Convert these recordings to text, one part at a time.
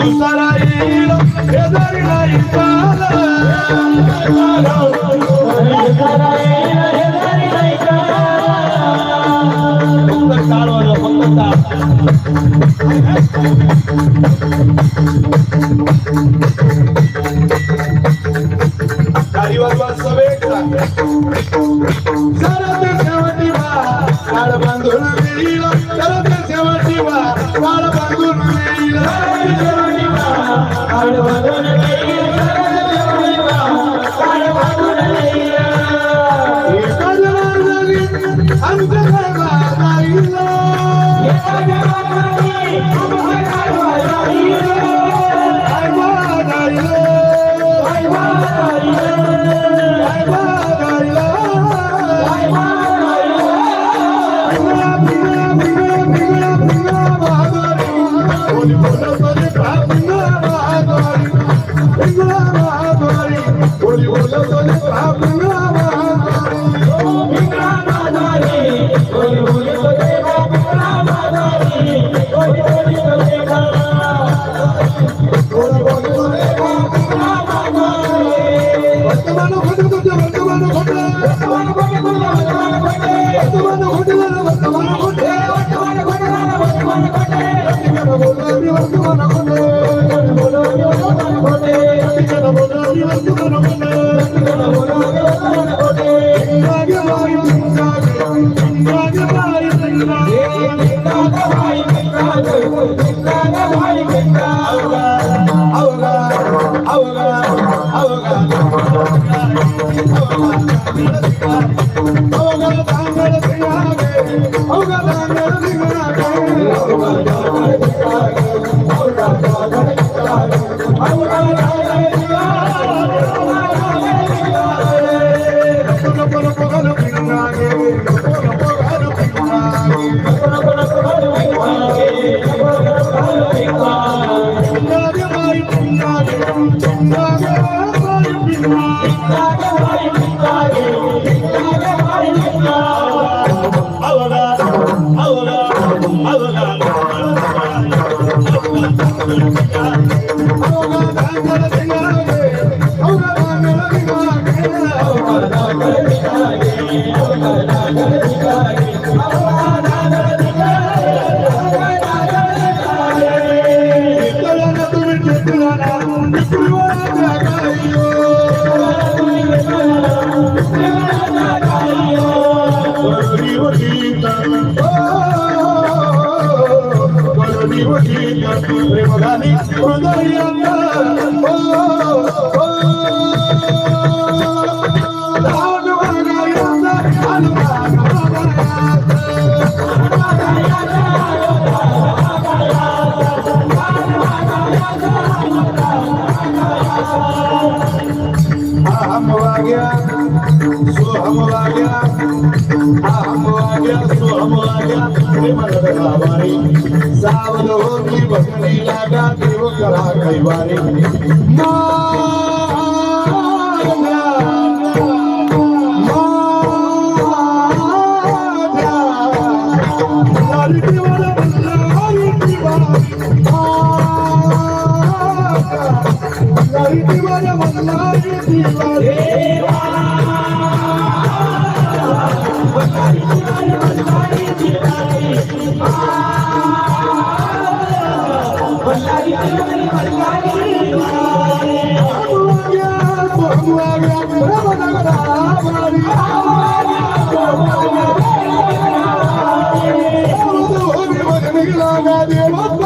Sarah, the seventy-five, Sarah, the seventy-five, Sarah, the seventy-five, Sarah, the seventy-five, Sarah, the seventy-five, Sarah, the बोलावी वर्तमान Allah, you, Allah. सो हम आ गया हम आ गया सो हम आ गया प्रेम लगावारी सावध होती बसनी लागा देव करा कैवारी. सगळे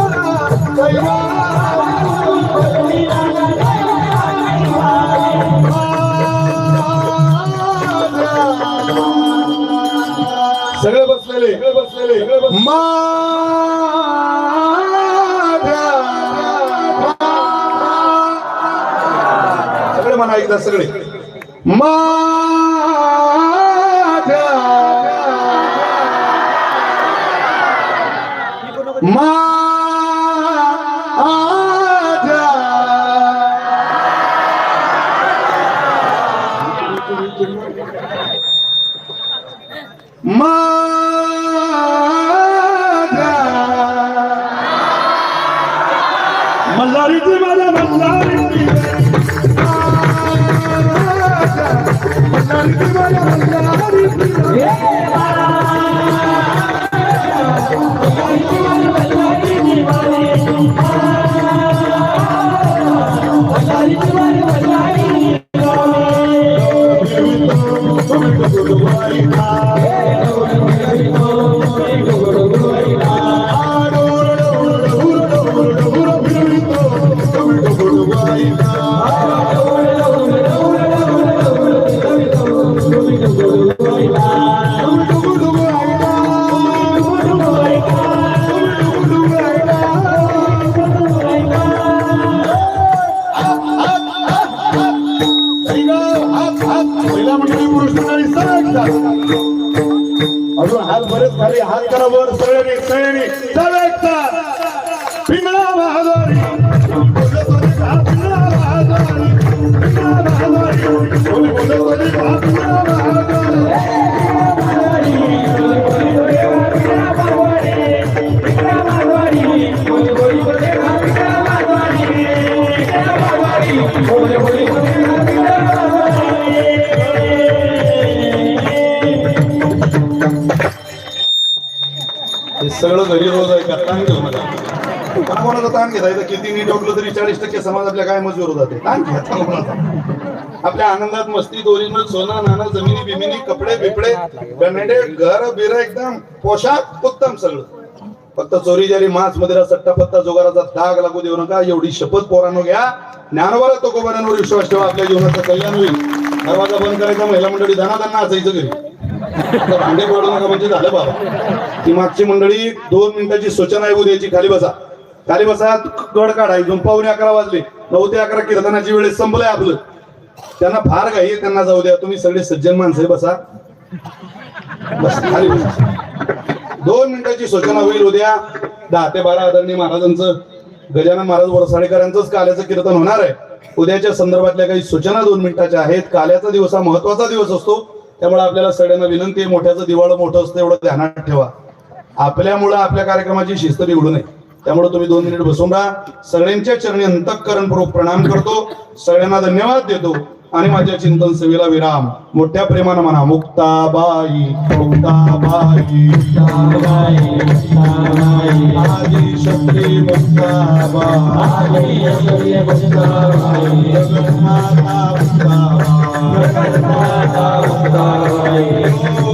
एकदा सगळे. माझ्या Yeah. अजून हात बरेच खाली हात करा वर सगळ्यांनी सगळ्यांनी. पण कोणाचा ताण घेता येतं? किती नीट ओकलं तरी चाळीस टक्के समाज आपल्या काय मजूर होतात ताण घ्यायचा कोणाचा? आपल्या आनंदात मस्ती ओरिजिनल सोनं नाना जमिनी बिमिनी कपडे बिपडे घर बिर एकदम. पोशाख उत्तम सगळं. फक्त चोरी जरी मांस मदिरा सट्टा पत्ता जोगाराचा दाग लागू देऊ नका. एवढी शपथ पोरांनो घ्या. ज्ञानवाला तो कोबऱ्यांवर विश्वास ठेवा. आपल्या जीवनाचं कल्याण होईल. दरवाजा बंद करायचा महिला मंडळी दाना त्यांना असायचं घरी. आता भांडे पडू नका म्हणजे झालं बाबा. ती मागची मंडळी दोन मिनिटाची सूचना आहे द्यायची खाली बसा. खाली बसा कड काढाय इथून पावणे अकरा वाजले. नऊ ते अकरा कीर्तनाची वेळ संपलंय आपलं. त्यांना फार घाई आहे, त्यांना जाऊ द्या. तुम्ही सगळे सज्जन माणसं बसा. बस खाली बसा. दोन मिनिटाची सूचना होईल उद्या. दहा ते बारा आदरणीय महाराजांचं गजानन महाराज वरसाडेकरांचंच काल्याचं कीर्तन होणार आहे. उद्याच्या संदर्भातल्या काही सूचना दोन मिनिटाच्या आहेत. काल्याचा दिवस हा महत्त्वाचा दिवस असतो. त्यामुळे आपल्याला सगळ्यांना विनंती आहे मोठ्याचं दिवाळं मोठं असतं एवढं ध्यानात ठेवा. आपल्यामुळं आपल्या कार्यक्रमाची शिस्त बिघडू नये. त्यामुळे तुम्ही दोन मिनिट बसून राहा. सगळ्यांच्या चरणी अंतःकरणपूर्वक प्रणाम करतो. सगळ्यांना धन्यवाद देतो. आणि माझ्या चिंतन सेवेला विराम. मोठ्या प्रेमानं म्हणा मुक्ताबाई मुक्ताबाई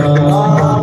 Oh.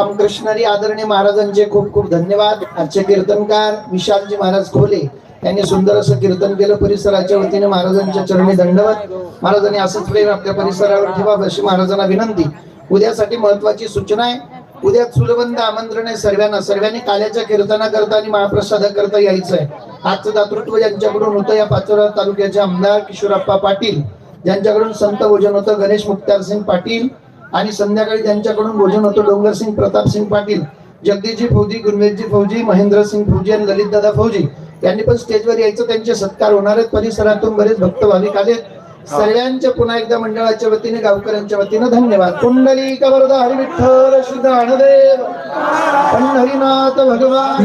रामकृष्णारी आदरणीय महाराजांचे खूप खूप धन्यवाद. आजचे कीर्तनकार विशालजी महाराज खोले यांनी सुंदर असं कीर्तन केलं. परिसराच्या वतीने महाराजांच्या चरणी दंडवत महाराजांनी असंच प्रेम आपल्या परिसरावर ठेवावं अशी महाराजांना विनंती. उद्यासाठी महत्वाची सूचना आहे. उद्या चुलबंद आमंत्रण आहे सर्वांना सर्वांनी काल्याच्या कीर्तना करता आणि महाप्रसाद करता यायचं आहे. आजचं दातृत्व ज्यांच्याकडून होतं या पाचोरा तालुक्याचे आमदार किशोरप्पा पाटील ज्यांच्याकडून संत भोजन होतं गणेश मुक्तार सिंग पाटील आणि संध्याकाळी त्यांच्याकडून भोजन होतं. डोंगरसिंग प्रतापसिंग पाटील जगदीशजी फौजी गुरवेदजी फौजी महेंद्रसिंग फौजी आणि ललितदादा फौजी. यांनी पण स्टेजवर यायचं. त्यांचे सत्कार होणार आहेत. परिसरातून बरेच भक्त भाविक आलेत. सर्वांच्या पुन्हा एकदा मंडळाच्या वतीने गावकऱ्यांच्या वतीने धन्यवाद. कुंडली कवरदा हरी विठ्ठल श्री ज्ञानदेव पंढरीनाथ भगवान.